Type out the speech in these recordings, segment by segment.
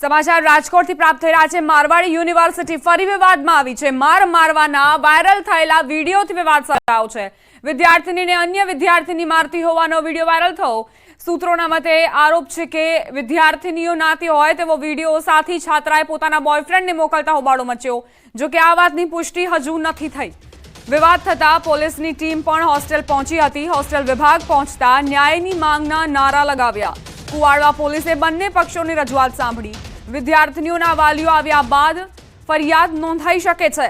સમાચાર રાજકોટથી પ્રાપ્ત થઈ રહ્યા છે. મારવાડી યુનિવર્સિટી ફરી વિવાદમાં આવી છે. માર મારવાના વાયરલ થયેલા વિડીયોથી વિવાદ સર્જાયો છે. વિદ્યાર્થીનીને અન્ય વિદ્યાર્થીની મારતી હોવાનો વીડિયો વાયરલ થયો. સૂત્રોના મતે આરોપ છે કે વિદ્યાર્થીનીઓ નાતી હોય તેવો વીડિયો સાથી છાત્રાએ પોતાના બોયફ્રેન્ડને મોકલતા હોબાળો મચ્યો. જો કે આ વાતની પુષ્ટિ હજુ નથી થઈ. વિવાદ થતાં પોલીસની ટીમ પણ હોસ્ટેલ પહોંચી હતી. હોસ્ટેલ વિભાગ પહોંચતા ન્યાયની માંગના નારા લગાવ્યા. કુવાડવા પોલીસે બંને પક્ષોની રજૂઆત સાંભળી. વિદ્યાર્થીનીઓના વાલીઓ આવ્યા બાદ ફરિયાદ નોંધાઈ શકે છે.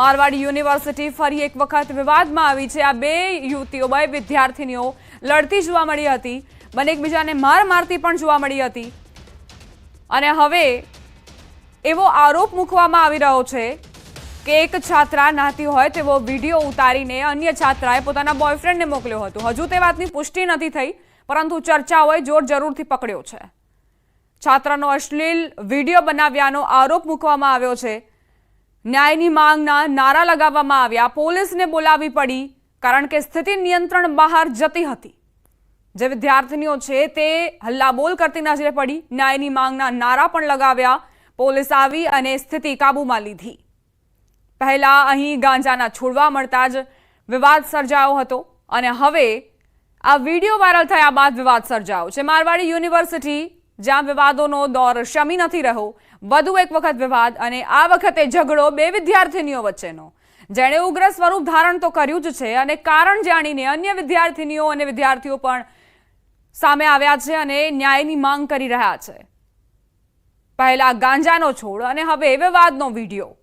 મારવાડી યુનિવર્સિટી ફરી એક વખત વિવાદમાં આવી છે. આ બે યુવતીઓ બે વિદ્યાર્થીનીઓ લડતી જોવા મળી હતી. બંને એકબીજાને માર મારતી પણ જોવા મળી હતી. અને હવે એવો આરોપ મૂકવામાં આવી રહ્યો છે કે એક છાત્રા નાતી હોય તેવો વીડિયો ઉતારીને અન્ય છાત્રાએ પોતાના બોયફ્રેન્ડને મોકલ્યો હતો. હજુ તે વાતની પુષ્ટિ નથી થઈ. પરંતુ ચર્ચાઓએ જોર જરૂરથી પકડ્યો છે. છાત્રાનો અશ્લીલ વીડિયો બનાવ્યાનો આરોપ મૂકવામાં આવ્યો છે. ન્યાયની માંગના નારા લગાવવામાં આવ્યા. પોલીસને બોલાવી પડી કારણ કે સ્થિતિ નિયંત્રણ બહાર જતી હતી. જે વિદ્યાર્થીનીઓ છે તે હલ્લાબોલ કરતી નજરે પડી. ન્યાયની માંગના નારા પણ લગાવ્યા. પોલીસ આવી અને સ્થિતિ કાબૂમાં લીધી. પહેલા અહીં ગાંજાના છોડવા મળતા જ વિવાદ સર્જાયો હતો અને હવે આ વીડિયો વાયરલ થયા બાદ વિવાદ સર્જાયો છે મારવાડી યુનિવર્સિટી જ્યાં વિવાદોનો દોર શમી નથી રહ્યો. વધુ એક વખત વિવાદ અને આ વખતે ઝઘડો બે વિદ્યાર્થીનીઓ વચ્ચેનો. જેણે ઉગ્ર સ્વરૂપ ધારણ તો કર્યું જ છે અને કારણ જાણીને અન્ય વિદ્યાર્થીનીઓ અને વિદ્યાર્થીઓ પણ સામે આવ્યા છે અને ન્યાયની માંગ કરી રહ્યા છે. પહેલા ગાંજાનો છોડ અને હવે વિવાદનો વીડિયો.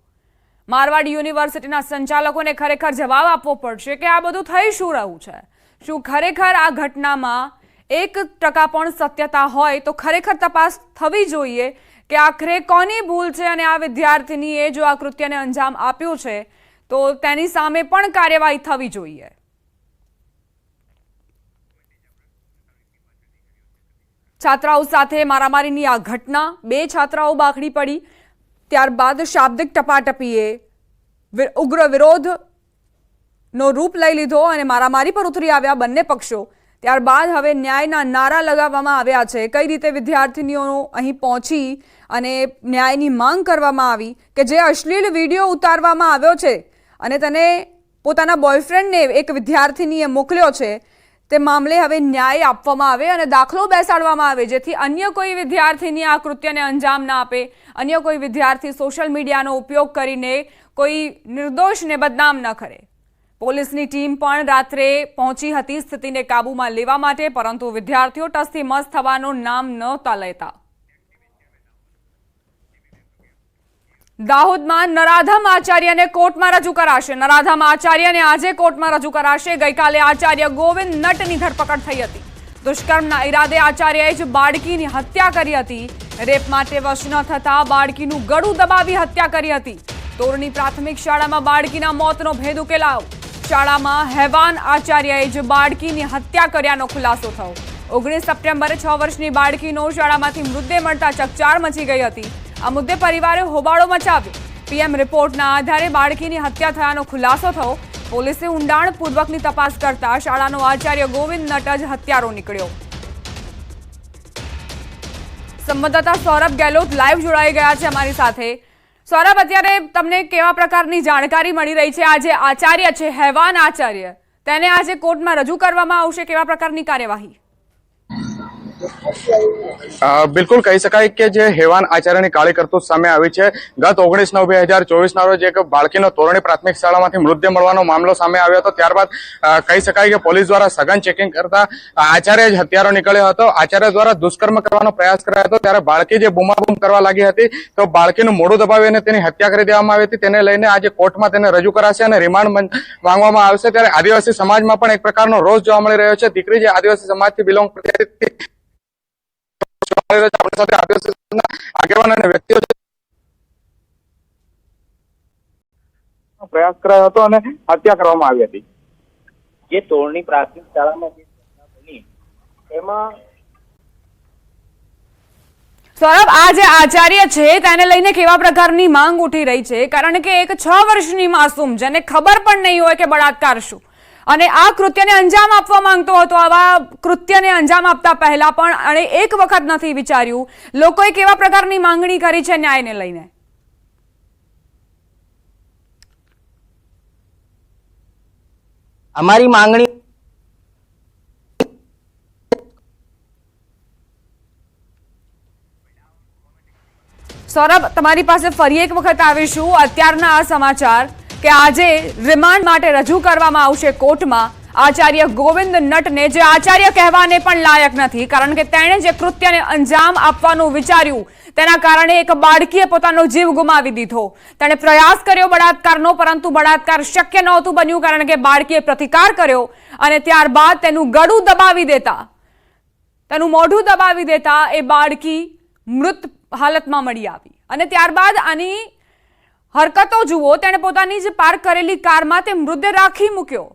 મારવાડી યુનિવર્સિટીના સંચાલકોને ખરેખર જવાબ આપવો પડશે કે આ બધું થઈ શું રહ્યું છે? શું ખરેખર આ ઘટનામાં એક ટકા પણ સત્યતા હોય તો ખરેખર તપાસ થવી જોઈએ કે આખરે કોની ભૂલ છે અને આ વિદ્યાર્થીનીએ જો આ કૃત્યને અંજામ આપ્યું છે, તો તેની સામે પણ કાર્યવાહી થવી જોઈએ. છાત્રાઓ સાથે મારામારીની આ ઘટના, બે છાત્રાઓ બાખડી પડી, ત્યારબાદ શાબ્દિક ટપાટપીએ ઉગ્ર ઉગ્ર વિરોધનો રૂપ લઈ લીધો અને મારામારી પર ઉતરી આવ્યા બંને પક્ષો. ત્યારબાદ હવે ન્યાયના નારા લગાવવામાં આવ્યા છે. કઈ રીતે વિદ્યાર્થીનીઓ અહીં પહોંચી અને ન્યાયની માંગ કરવામાં આવી કે જે અશ્લીલ વીડિયો ઉતારવામાં આવ્યો છે અને તેને પોતાના બોયફ્રેન્ડને એક વિદ્યાર્થીનીએ મોકલ્યો છે, તે મામલે હવે ન્યાય આપવામાં આવે અને દાખલો બેસાડવામાં આવે, જેથી અન્ય કોઈ વિદ્યાર્થીની આ કૃત્યને અંજામ ના આપે. અન્ય કોઈ વિદ્યાર્થી સોશિયલ મીડિયાનો ઉપયોગ કરીને કોઈ નિર્દોષને બદનામ ન કરે. પોલીસની ટીમ પણ રાત્રે પહોંચી હતી સ્થિતિને કાબૂમાં લેવા માટે, પરંતુ વિદ્યાર્થીઓ ટસથી મસ્ત થવાનું નામ નહોતા લેતા દાહોદમાં નરાધમ આચાર્યને કોર્ટમાં રજૂ કરાશે. નરાધમ આચાર્યને આજે કોર્ટમાં રજૂ કરાશે. ગઈકાલે આચાર્ય ગોવિંદ નટની ધરપકડ થઈ હતી. દુષ્કર્મના ઈરાદે આચાર્યએ જ બાળકીની હત્યા કરી હતી. રેપ માટે વશ ન થતા બાળકીનું ગળું દબાવી હત્યા કરી હતી. તોરની પ્રાથમિક શાળામાં બાળકીના મોતનો ભેદ ઉકેલાયો. શાળામાં હેવાન આચાર્યએ જ બાળકીની હત્યા કર્યાનો ખુલાસો થયો. ઓગણીસ સપ્ટેમ્બરે છ વર્ષની બાળકીનો શાળામાંથી મૃતદેહ મળતા ચકચાર મચી ગઈ હતી. આ મુદ્દે પરિવારે હોબાળો મચાવ્યો. પીએમ રિપોર્ટના આધારે બાળકીની હત્યા થયાનો ખુલાસો થયો. પોલીસે ઊંડાણપૂર્વકની તપાસ કરતા શાળાનો આચાર્ય ગોવિંદ નટ જ હત્યારો નીકળ્યો. સંવાદદાતા સૌરભ ગેહલોત લાઈવ જોડાઈ ગયા છે અમારી સાથે. સૌરભ, અત્યારે તમને કેવા પ્રકારની જાણકારી મળી રહી છે? આજે આચાર્ય છે, હેવાન આચાર્ય. તેને આજે કોર્ટમાં રજૂ કરવામાં આવશે. કેવા પ્રકારની કાર્યવાહી? બિલકુલ કહી શકાય કે જે હેવાન આચાર્યની કાળી કરતૂત સામે આવી છે. ગત ઓગણીસ નવ બે હજાર ચોવીસના રોજ એક બાળકીનો તોરણી પ્રાથમિક શાળામાંથી મૃત્યુ મળવાનો મામલો સામે આવ્યો હતો. ત્યારબાદ કહી શકાય કે પોલીસ દ્વારા સઘન ચેકિંગ કરતા આચાર્ય જ હત્યારો નીકળ્યો હતો. આચાર્ય દ્વારા દુષ્કર્મ કરવાનો પ્રયાસ કરાયો હતો. ત્યારે બાળકી જે બૂમાબૂમ કરવા લાગી હતી, તો બાળકીનું મોડું દબાવી અને તેની હત્યા કરી દેવામાં આવી હતી. તેને લઈને આજે કોર્ટમાં તેને રજૂ કરાશે અને રિમાન્ડ માંગવામાં આવશે. ત્યારે આદિવાસી સમાજમાં પણ એક પ્રકારનો રોષ જોવા મળી રહ્યો છે. દીકરી જે આદિવાસી સમાજથી બિલોંગ કરતી છે. આપણી સાથે આદિવાસી આગેવાન અને વ્યક્તિઓ છે. પ્રયાસ કરાયો હતો અને હત્યા કરવામાં આવી હતી જે તોરણી પ્રાથમિક શાળામાં જે બની એમાં સૌરભ આ જે આચાર્ય છે તેને લઈને કેવા પ્રકારની માંગ ઉઠી રહી છે કારણ કે એક છ વર્ષની માસૂમ જેને ખબર પણ નહીં હોય કે બળાત્કાર શું અને આ કૃત્યને અંજામ આપવા માંગતો હતો. આવા કૃત્યને અંજામ આપતા પહેલા પણ અને એક વખત નથી વિચાર્યું. લોકોએ કેવા પ્રકારની માંગણી કરી છે ન્યાયને લઈને? અમારી માંગણી સૌરભ તમારી પાસે ફરી એક વખત આવીશું. અત્યારના આ સમાચાર. કે આજે રિમાન્ડ માટે રજૂ કરવામાં આવશે કોર્ટમાં. આચાર્ય ગોવિંદ નટને જે આચાર્ય કહેવાને પણ લાયક નથી, કારણ કે તેણે જે કૃત્યને અંજામ આપવાનું વિચાર્યું, તેના કારણે એક બાળકીએ પોતાનો જીવ ગુમાવી દીધો. તેણે પ્રયાસ કર્યો બળાત્કારનો, પરંતુ બળાત્કાર શક્ય નહોતું બન્યું, કારણ કે બાળકીએ પ્રતિકાર કર્યો અને ત્યારબાદ તેનું ગળું દબાવી દેતા. તેનું મોઢું દબાવી દેતા એ બાળકી મૃત હાલતમાં મળી આવી. અને ત્યારબાદ આની હરકતો જુઓ, તેણે પોતાની જ પાર્ક કરેલી કારમાં તે મૃતદેહ રાખી મૂક્યો.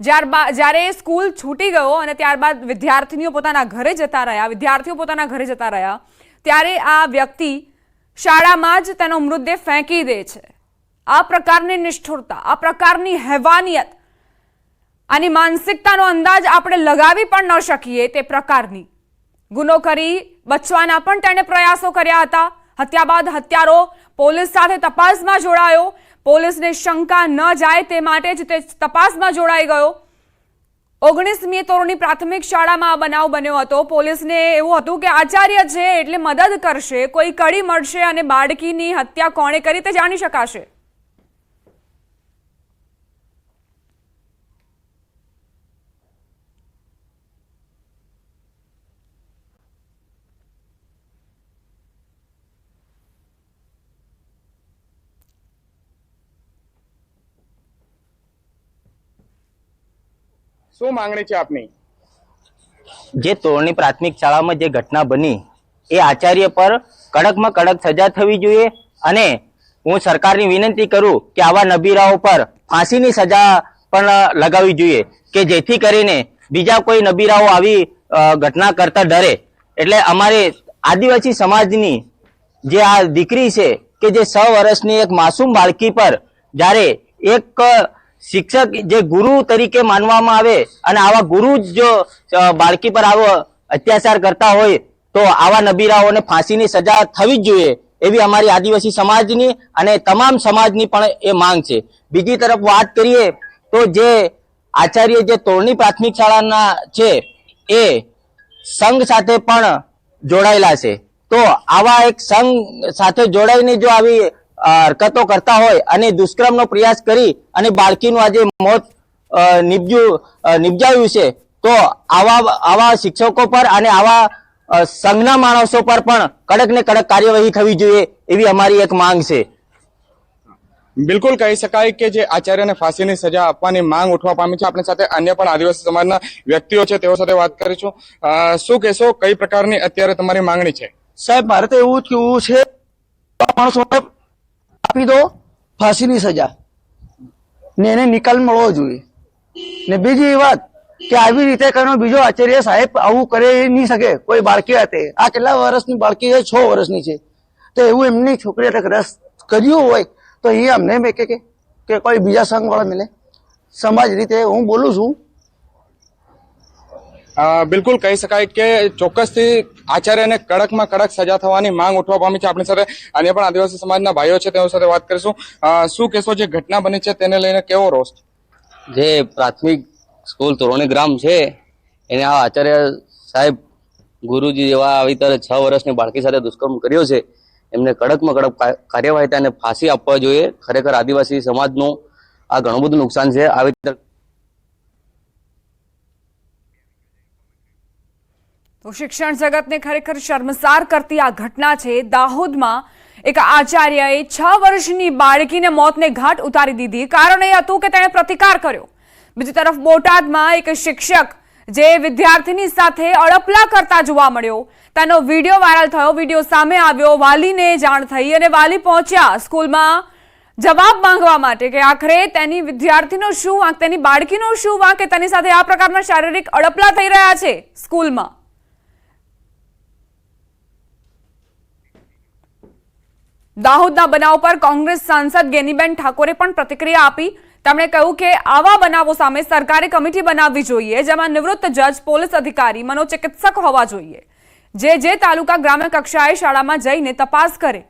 જ્યારે એ સ્કૂલ છૂટી ગયો અને ત્યારબાદ વિદ્યાર્થીનીઓ પોતાના ઘરે જતા રહ્યા, વિદ્યાર્થીઓ પોતાના ઘરે જતા રહ્યા, ત્યારે આ વ્યક્તિ શાળામાં જ તેનો મૃતદેહ ફેંકી દે છે. આ પ્રકારની નિષ્ઠુરતા, આ પ્રકારની હેવાનિયત, આની માનસિકતાનો અંદાજ આપણે લગાવી પણ ન શકીએ તે પ્રકારની. ગુનો કરી બચવાના પણ તેણે પ્રયાસો કર્યા હતા. હત્યા બાદ હત્યારો પોલીસ સાથે તપાસમાં જોડાયો. પોલીસને શંકા ન જાય તે માટે જ તે તપાસમાં જોડાઈ ગયો. ઓગણીસમી તોરણી પ્રાથમિક શાળામાં આ બનાવ બન્યો હતો. પોલીસને એવું હતું કે આચાર્ય છે એટલે મદદ કરશે, કોઈ કડી મળશે અને બાળકીની હત્યા કોણે કરી તે જાણી શકાશે. શું માંગણી છે આપની? જે તોરણી પ્રાથમિક શાળામાં જે ઘટના બની, એ આચાર્ય પર કડકમાં કડક સજા થવી જોઈએ અને હું સરકારની વિનંતી કરું કે આવા નબીરાઓ પર ફાંસીની સજા પણ લગાવવી જોઈએ કે જેથી કરીને બીજા કોઈ નબીરાઓ આવી ઘટના કરતા ડરે. એટલે અમારે આદિવાસી સમાજની જે આ દીકરી છે કે જે છ વર્ષની એક માસૂમ બાળકી પર જ્યારે એક શિક્ષક જે ગુરુ તરીકે માનવામાં આવે અને આવા ગુરુ જો બાળકી પર આવો અત્યાચાર કરતા હોય, તો આવા નબીરાઓને ફાંસીની સજા થવી જ જોઈએ એવી અમારી આદિવાસી સમાજની અને તમામ સમાજની પણ એ માંગ છે. બીજી તરફ વાત કરીએ તો જે આચાર્ય જે તોરણી પ્રાથમિક શાળાના છે, એ સંઘ સાથે પણ જોડાયેલા છે. તો આવા એક સંઘ સાથે જોડાઈને જો આવી હરકતો કરતા હોય અને દુષ્કર્મનો પ્રયાસ કરી અને બાળકીનું આજે મોત અ, નિપજ્યું નિપજાયું છે તો આવા આવા શિક્ષકો પર અને આવા સંઘના માણસો પર પણ કડક ને કડક કાર્યવાહી થવી જોઈએ એવી અમારી એક માંગ છે. બિલકુલ કહી શકાય કે જે આચાર્યને ફાંસીની સજા આપવાની માંગ ઉઠવા પામી છે. આપણી સાથે અન્ય પણ આદિવાસી સમાજના વ્યક્તિઓ છે તેઓ સાથે વાત કરીશું શું કહેશો? કઈ પ્રકારની અત્યારે તમારી માંગણી છે? સાહેબ મારે તો એવું જ કેવું છે માણસોને આપી દો, ફાંસીની સજા. ને એને નિકાલ મળવો જોઈએ. ને બીજી વાત કે આવી રીતે કરનો બીજો આચાર્ય સાહેબ આવું કરે નહીં શકે. કોઈ બાળકી હતી. આ કેટલા વર્ષની બાળકી છે? છ વર્ષની છે. તો એવું એમની છોકરી રસ કર્યું હોય, તો એ અમને કે કોઈ બીજા સંઘવાળા મિલે સમાજ રીતે હું બોલું છું બિલકુલ કહી શકાય કે ચોક્કસથી આચાર્યને કડકમાં કડક સજા થવાની માંગ ઉઠવા પામી છે આપણી સાથે. અન્ય પણ આદિવાસી સમાજના ભાઈઓ છે, તેઓ સાથે વાત કરીશું. શું કહેશો જે ઘટના બની છે તેને લઈને કેવો રોષ? જે પ્રાથમિક સ્કૂલ તોરણી ગ્રામ છે, એને આ આચાર્ય સાહેબ ગુરુજી જેવા આવી ત્યારે છ વર્ષની બાળકી સાથે દુષ્કર્મ કર્યો છે. એમને કડકમાં કડક કાર્યવાહી અને ફાંસી આપવા જોઈએ. ખરેખર આદિવાસી સમાજનું આ ઘણું બધું નુકસાન છે. આવી તો શિક્ષણ જગતને ખરેખર શર્મસાર કરતી આ ઘટના છે. દાહોદમાં એક આચાર્યએ છ વર્ષની બાળકીને મોતને ઘાટ ઉતારી દીધી. કારણ એ હતું કે તેણે પ્રતિકાર કર્યો. બીજી તરફ બોટાદમાં એક શિક્ષક જે વિદ્યાર્થીની સાથે અડપલા કરતા જોવા મળ્યો. તેનો વીડિયો વાયરલ થયો. વીડિયો સામે આવ્યો. વાલીને જાણ થઈ અને વાલી પહોંચ્યા સ્કૂલમાં જવાબ માંગવા માટે કે આખરે તેની વિદ્યાર્થીનો શું વાંક, તેની બાળકીનો શું વાંક કે તેની સાથે આ પ્રકારના શારીરિક અડપલા થઈ રહ્યા છે સ્કૂલમાં? દાહોદના બનાવ પર કોંગ્રેસ સાંસદ ગેનીબેન ઠાકોરે પણ પ્રતિક્રિયા આપી. તેમણે કહ્યું કે આવા બનાવો સામે સરકારે કમિટી બનાવવી જોઈએ, જેમાં નિવૃત્ત જજ, પોલીસ અધિકારી, મનોચિકિત્સક હોવા જોઈએ. જે જે તાલુકા ગ્રામ્ય કક્ષાએ શાળામાં જઈને તપાસ કરે.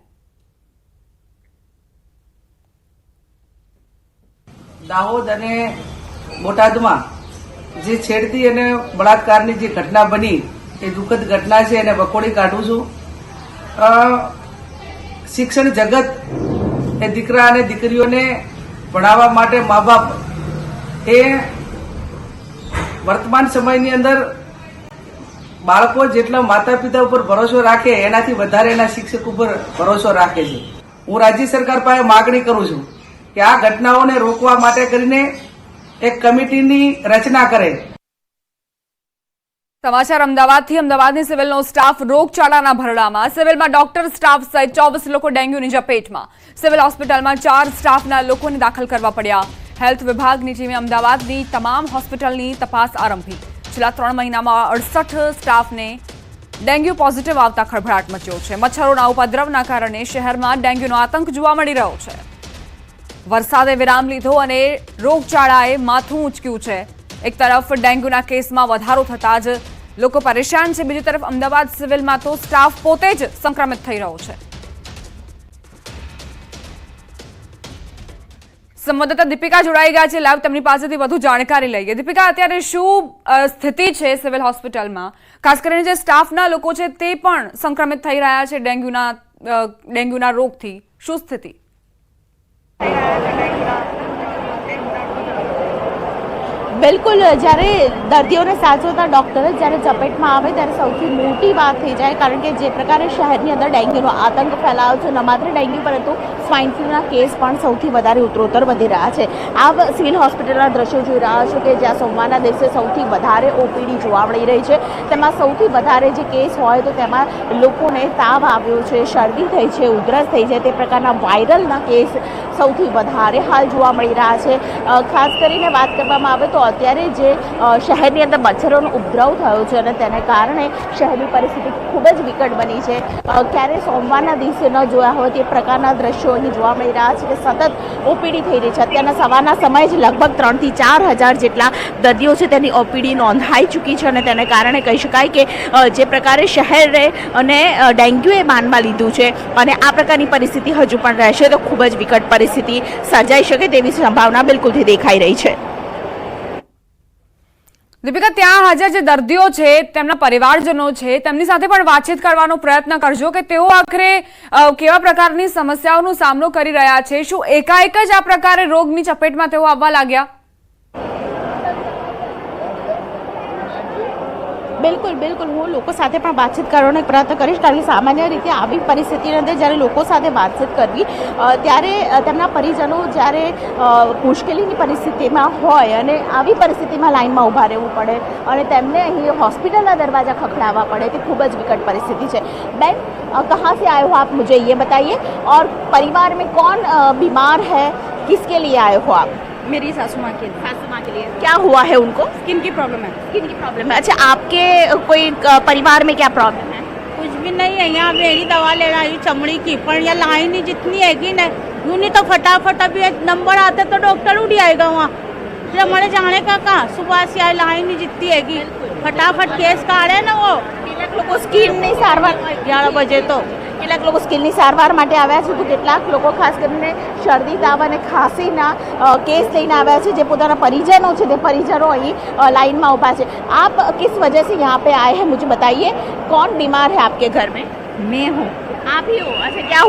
દાહોદ અને બોટાદમાં જે છેડતી અને બળાત્કારની જે ઘટના બની, એ દુઃખદ ઘટના છે, એને વખોડી કાઢું છું. શિક્ષણ જગત એ દીકરા અને દીકરીઓને ભણાવવા માટે મા બાપ એ વર્તમાન સમયની અંદર બાળકો જેટલા માતા પિતા ઉપર ભરોસો રાખે, એનાથી વધારે એના શિક્ષક ઉપર ભરોસો રાખે છે. હું રાજ્ય સરકાર પાસે માગણી કરું છું કે આ ઘટનાઓને રોકવા માટે કરીને એક કમિટીની રચના કરે. સમાચાર અમદાવાદથી અમદાવાદની સિવિલનો સ્ટાફ રોગચાળાના ભરડામાં. સિવિલમાં ડોક્ટર સ્ટાફ સહિત ચોવીસ લોકો ડેન્ગ્યુની ઝપેટમાં સિવિલ હોસ્પિટલમાં ચાર સ્ટાફના લોકોને દાખલ કરવા પડ્યા. હેલ્થ વિભાગની ટીમે અમદાવાદની તમામ હોસ્પિટલની તપાસ આરંભી. છેલ્લા ત્રણ મહિનામાં અડસઠ સ્ટાફને ડેન્ગ્યુ પોઝિટિવ આવતા ખળભળાટ મચ્યો છે. મચ્છરોના ઉપદ્રવના કારણે શહેરમાં ડેન્ગ્યુનો આતંક જોવા મળી રહ્યો છે. વરસાદે વિરામ લીધો અને રોગચાળાએ માથું ઉંચક્યું છે. એક તરફ ડેન્ગ્યુના કેસમાં વધારો થતાં જ લોકો પરેશાન છે, બીજી તરફ અમદાવાદ સિવિલમાં તો સ્ટાફ પોતે જ સંક્રમિત થઈ રહ્યો છે. સંવાદદાતા દીપિકા જોડાઈ ગયા છે, લાઈવ તેમની પાસેથી વધુ જાણકારી લઈએ. દીપિકા, અત્યારે શું સ્થિતિ છે સિવિલ હોસ્પિટલમાં? ખાસ કરીને જે સ્ટાફના લોકો છે તે પણ સંક્રમિત થઈ રહ્યા છે ડેન્ગ્યુના ડેન્ગ્યુના રોગથી. શું સ્થિતિ? બિલકુલ, જ્યારે દર્દીઓને સાચવતા ડૉક્ટર જ્યારે ચપેટમાં આવે ત્યારે સૌથી મોટી વાત થઈ જાય, કારણ કે જે પ્રકારે શહેરની અંદર ડેન્ગ્યુનો આતંક ફેલાયો છે, ન માત્ર ડેન્ગ્યુ પરંતુ સ્વાઇન ફ્લૂના કેસ પણ સૌથી વધારે ઉત્તરોત્તર વધી રહ્યા છે. આ સિવિલ હોસ્પિટલના દ્રશ્યો જોઈ રહ્યા છો કે જ્યાં સોમવારના દિવસે સૌથી વધારે ઓપીડી જોવા મળી રહી છે. તેમાં સૌથી વધારે જે કેસ હોય તો તેમાં લોકોને તાવ આવ્યો છે, શરદી થઈ છે, ઉધરસ થઈ છે, તે પ્રકારના વાયરલના કેસ સૌથી વધારે હાલ જોવા મળી રહ્યા છે. ખાસ કરીને વાત કરવામાં આવે તો અત્યારે જે શહેરની અંદર મચ્છરોનો ઉપદ્રવ થયો છે અને તેને કારણે શહેરની પરિસ્થિતિ ખૂબ જ વિકટ બની છે. ક્યારે સોમવારના દિવસે ન જોયા હોય તે પ્રકારના દ્રશ્યો અહીં જોવા મળી રહ્યા છે કે સતત ઓપીડી થઈ રહી છે. અત્યારના સવારના સમયે જ લગભગ ત્રણથી ચાર હજાર જેટલા દર્દીઓ છે તેની ઓપીડી નોંધાઈ ચૂકી છે અને તેને કારણે કહી શકાય કે જે પ્રકારે શહેરે અને ડેન્ગ્યુએ માનમાં લીધું છે અને આ પ્રકારની પરિસ્થિતિ હજુ પણ રહેશે તો ખૂબ જ વિકટ પરિસ્થિતિ સર્જાઈ શકે તેવી સંભાવના બિલકુલથી દેખાઈ રહી છે. દીપિકા, ત્યાં હાજર જે દર્દીઓ છે, તેમના પરિવારજનો છે, તેમની સાથે પણ વાતચીત કરવાનો પ્રયત્ન કરજો કે તેઓ આખરે કેવા પ્રકારની સમસ્યાઓનો સામનો કરી રહ્યા છે? શું એકાએક જ આ પ્રકારે રોગની ચપેટમાં તેઓ આવવા લાગ્યા? બિલકુલ બિલકુલ. હું લોકો સાથે પણ વાતચીત કરવાનો પ્રયત્ન કરીશ. કારણ કે સામાન્ય રીતે આવી પરિસ્થિતિની અંદર જ્યારે લોકો સાથે વાતચીત કરવી ત્યારે તેમના પરિજનો જ્યારે મુશ્કેલીની પરિસ્થિતિમાં હોય અને આવી પરિસ્થિતિમાં લાઇનમાં ઊભા રહેવું પડે અને તેમને અહીં હોસ્પિટલના દરવાજા ખખડાવવા પડે, તે ખૂબ જ વિકટ પરિસ્થિતિ છે. બેન કહા સે આયો હો આપ? મુજે યે બતાઈએ. ઓર પરિવારમાં કોણ બીમાર હૈ? કિસકે લીએ આયો હો આપ? मेरी सासू माँ के लिए। सासू माँ के लिए। क्या हुआ है उनको? स्किन की प्रॉब्लम है। स्किन की प्रॉब्लम है। अच्छा आपके कोई परिवार में क्या प्रॉब्लम है? कुछ भी नहीं है यहाँ मेरी दवा ले रहा हूँ चमड़ी की पर यहाँ लाइन जितनी है कि ना यूनि तो फटाफट अभी एक नंबर आते तो डॉक्टर उठ आएगा वहाँ। फिर हमारे जाने का कहा? सुबह से आई लाइन जितनी है कि फटाफट केस काट है ना वो। उसकी नहीं सार ग्यारह बजे तो। કેટલાક લોકો સ્કિનની સારવાર માટે આવ્યા છે તો કેટલાક લોકો ખાસ કરીને શરદી તાવ અને ખાંસીના કેસ લઈને આવ્યા છે જે પોતાના પરિજનો છે તે પરિજનો અહીં લાઇનમાં ઊભા છે. આપ કિસ વજહ સે યહાં પે આએ હૈ મુજે બતાઈએ? કોણ બીમાર है આપકે घर મેં? હું. हूँ आप ही हो अच्छा क्या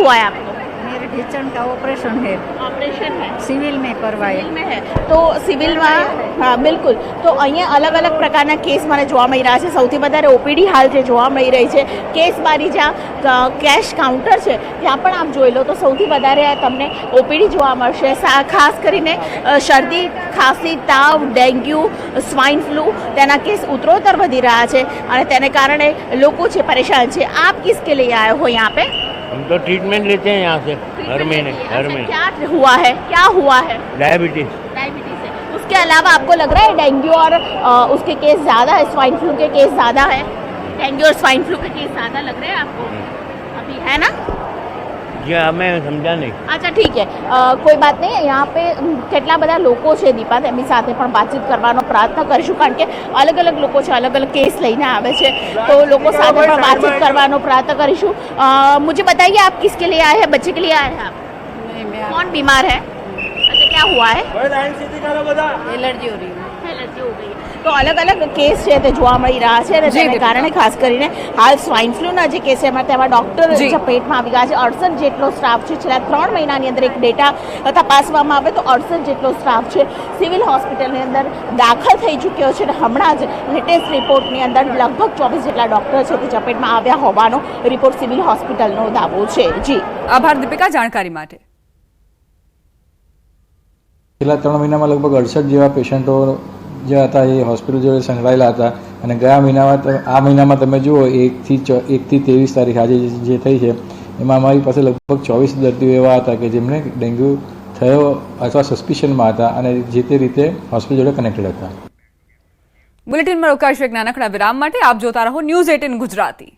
मेरे ढिचन का ऑपरेशन है ऑपरेशन है सिविल में करवाए સિવિલ में है તો સિવિલમાં હા બિલકુલ તો અહીંયા અલગ અલગ પ્રકારના કેસ મને જોવા મળી રહ્યા છે સૌથી વધારે ઓપીડી હાલ જે જોવા મળી રહી છે કેસ બારી જ્યાં કેશ કાઉન્ટર છે ત્યાં પણ આપ જોઈ લો તો સૌથી વધારે તમને ઓપીડી જોવા મળશે સા- ખાસ કરીને અ, શરદી ખાંસી તાવ ડેન્ગ્યુ સ્વાઇન ફ્લૂ તેના કેસ ઉત્તરોત્તર વધી રહ્યા છે અને તેને કારણે લોકો છે પરેશાન છે આપ કિસકે लिए आए हो यहाँ पे हम तो ट्रीटमेंट लेते हैं यहाँ से हर महीने हर महीने। क्या हुआ है? क्या हुआ है? डायबिटीज़ डायबिटीज़ है। उसके अलावा आपको लग रहा है डेंगू और आ, उसके केस ज़्यादा है स्वाइन फ्लू के केस ज़्यादा है? डेंगू और स्वाइन फ्लू के केस ज़्यादा लग रहे हैं आपको? अभी है ना? જે અમે સમજ્યા નહીં અચ્છા ઠીક છે અ, કોઈ બાત નહીં यहाँ पे અમ, કેટલા બધા લોકો છે દીપા તેમની સાથે પણ વાતચીત કરવાનો પ્રયત્ન કરીશું કારણ કે અલગ અલગ લોકો છે અલગ અલગ કેસ લઈને આવે છે તો લોકો સાથે પણ વાતચીત કરવાનો પ્રયત્ન કરીશું અ, मुझे बताइए आप किसके लिए आए हैं बच्चे के लिए आए हैं आप कौन बीमार है अच्छा क्या हुआ है एलर्जी हो रही है એલર્જી હો ગઈ તો અલગ અલગ કેસ છે તે જોવા મળી રહ્યા છે અને તેને કારણે ખાસ કરીને હાલ સ્વાઇન ફ્લૂના જે કેસ છે એમાં તેમાં ડોક્ટર જી. આવી ગયા છે અડસઠ જેટલો સ્ટાફ છે. છેલ્લા ત્રણ મહિનાની અંદર એક ડેટા તપાસવામાં આવે તો અડસઠ જેટલો સ્ટાફ છે. સિવિલ હોસ્પિટલની અંદર દાખલ થઈ ચૂક્યો છે અને હમણાં જ લેટેસ્ટ રિપોર્ટની અંદર લગભગ ચોવીસ જેટલા ડોક્ટર છે તે ઝપેટમાં આવ્યા હોવાનો રિપોર્ટ સિવિલ હોસ્પિટલનો દાવો છે. જી. આભાર દીપિકા જાણકારી માટે. છેલ્લા ત્રણ મહિનામાં લગભગ અડસઠ જેવા પેશન્ટો જે હતા એ હોસ્પિટલ જોડે સંકળાયેલા હતા. અને ગયા મહિનામાં આ મહિનામાં તમે જુઓ, એકથી એકથી ત્રેવીસ તારીખ આજે જે થઈ છે, એમાં અમારી પાસે લગભગ ચોવીસ દર્દીઓ એવા હતા કે જેમને ડેન્ગ્યુ થયો અથવા સસ્પિશનમાં હતા અને જે તે રીતે હોસ્પિટલ જોડે કનેક્ટેડ હતા. બુલેટિનમાં રોકાશું એક નાનકડા વિરામ માટે. આપ જોતા રહો ન્યૂઝ એટીન ગુજરાતી.